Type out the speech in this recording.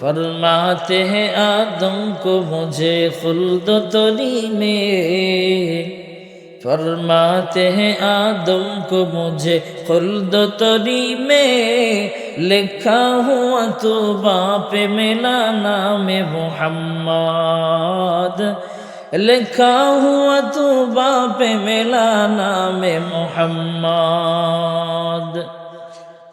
फरमाते हैं आदम को, मुझे खुल्द तरी में फरमाते हैं आदम को, मुझे खुल्द तरी में लिखा हुआ तो बाप मिला नाम मोहम्मद। लिखा हुआ तो बाप मिला नाम मोहम्मद।